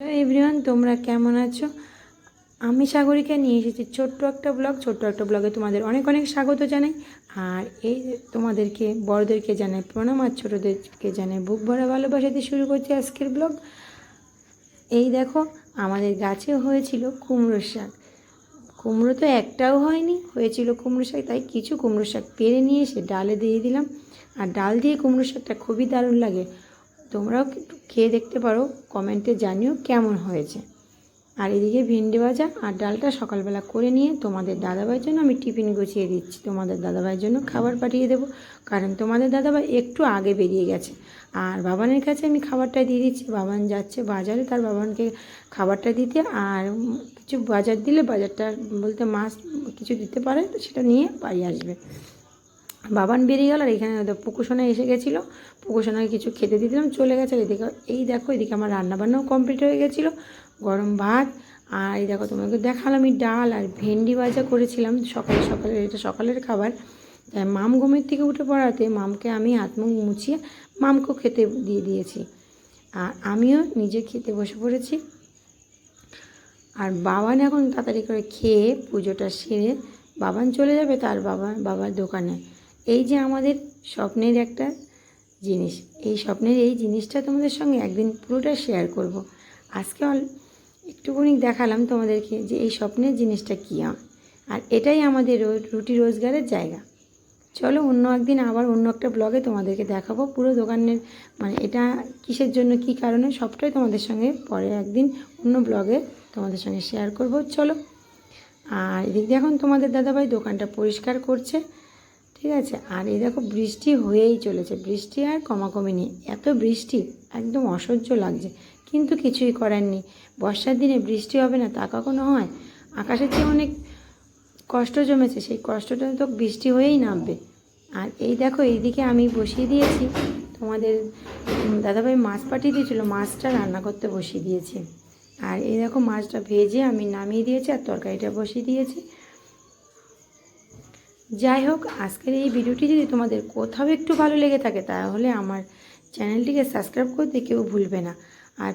Hello everyone, তোমরা কেমন আছো? আমি সাগরিকা নিয়ে এসেছি ছোট্ট একটা ব্লগ। ছোট্ট একটা ব্লগে তোমাদের অনেক অনেক স্বাগত জানাই। আর এই তোমাদেরকে, বড়দেরকে জানাই প্রণাম, আর ছোটোদেরকে জানাই বুক ভরা ভালোবাসাতে শুরু করছি আজকের ব্লগ। এই দেখো, আমাদের গাছে হয়েছিল কুমড়ো শাক। কুমড়ো তো একটাও হয়নি, হয়েছিল কুমড়ো শাক, তাই কিছু কুমড়ো শাক পেরে নিয়ে এসে ডালে দিয়ে দিলাম। আর ডাল দিয়ে কুমড়ো শাকটা খুবই দারুণ লাগে। তোমরাও একটু খেয়ে দেখতে পারো, কমেন্টে জানিও কেমন হয়েছে। আর এদিকে ভিন্ডি ভাজা আর ডালটা সকালবেলা করে নিয়ে তোমাদের দাদাভাইয়ের জন্য আমি টিফিন গুছিয়ে দিচ্ছি। তোমাদের দাদাভাইয়ের জন্য খাবার পাঠিয়ে দেবো, কারণ তোমাদের দাদাভাই একটু আগে বেরিয়ে গেছে। আর বাবানের কাছে আমি খাবারটা দিয়ে দিচ্ছি। বাবান যাচ্ছে বাজারে, তার বাবানকে খাবারটা দিতে আর কিছু বাজার দিলে বাজারটা বলতে মাছ কিছু দিতে পারে তো সেটা নিয়ে বাড়ি আসবে। বাবান বেরিয়ে গেল আর এখানে পুকুসোনা এসে গেছিল। পুকুসোনাকে কিছু খেতে দিয়ে দিলাম চলে গেছে এদিকে, এই দেখো, এদিকে আমার রান্নাবান্নাও কমপ্লিট হয়ে গেছিল। গরম ভাত আর এই দেখো, তোমাকে দেখালাম আমি ডাল আর ভেন্ডি ভাজা করেছিলাম সকালে সকালে, এটা সকালের খাবার। তাই মাম ঘুমের থেকে উঠে পড়াতে মামকে আমি হাত মুখ মুছিয়ে মামকেও খেতে দিয়ে দিয়েছি। আর আমিও নিজে খেতে বসে পড়েছি। আর বাবান এখন তাড়াতাড়ি করে খেয়ে পুজোটা সেরে বাবান চলে যাবে তার বাবা, বাবার দোকানে। এই যে আমাদের স্বপ্নের একটা জিনিস। এই স্বপ্নের এই জিনিসটা তোমাদের সঙ্গে একদিন পুরোটা শেয়ার করব। আজকে অল- একটুখানি দেখালাম তোমাদেরকে যে এই স্বপ্নের জিনিসটা কী আর এটাই আমাদের রুটি রোজগারের জায়গা। চলো অন্য একদিন আবার অন্য একটা ব্লগে তোমাদেরকে দেখাবো পুরো দোকানের মানে এটা কিসের জন্য, কি কারণে, সবটাই তোমাদের সঙ্গে পরে একদিন অন্য ব্লগে তোমাদের সঙ্গে শেয়ার করব। চলো, আর এদিক দিয়ে এখন তোমাদের দাদাভাই দোকানটা পরিষ্কার করছে। ঠিক আছে? আর এই দেখো, বৃষ্টি হয়েই চলেছে। বৃষ্টি আর কমাকমি নেই। এত বৃষ্টি, একদম অসহ্য লাগছে। কিন্তু কিছুই করার নেই। বর্ষার দিনে বৃষ্টি হবে না, তা কখনো হয়? আকাশের চেয়ে অনেক কষ্ট জমেছে। সেই কষ্টটা তো বৃষ্টি হয়েই নামবে। আর এই দেখো, এইদিকে আমি বসিয়ে দিয়েছি। তোমাদের দাদাভাই মাছ পাঠিয়ে দিয়েছিলো, মাছটা রান্না করতে বসিয়ে দিয়েছি। আর এই দেখো, মাছটা ভেজে আমি নামিয়ে দিয়েছি আর তরকারিটা বসিয়ে দিয়েছি। যাই হোক, আজকের এই ভিডিওটি যদি তোমাদের কোথাও একটু ভালো লেগে থাকে, তাহলে আমার চ্যানেলটিকে সাবস্ক্রাইব করতে কেউ ভুলবে না। আর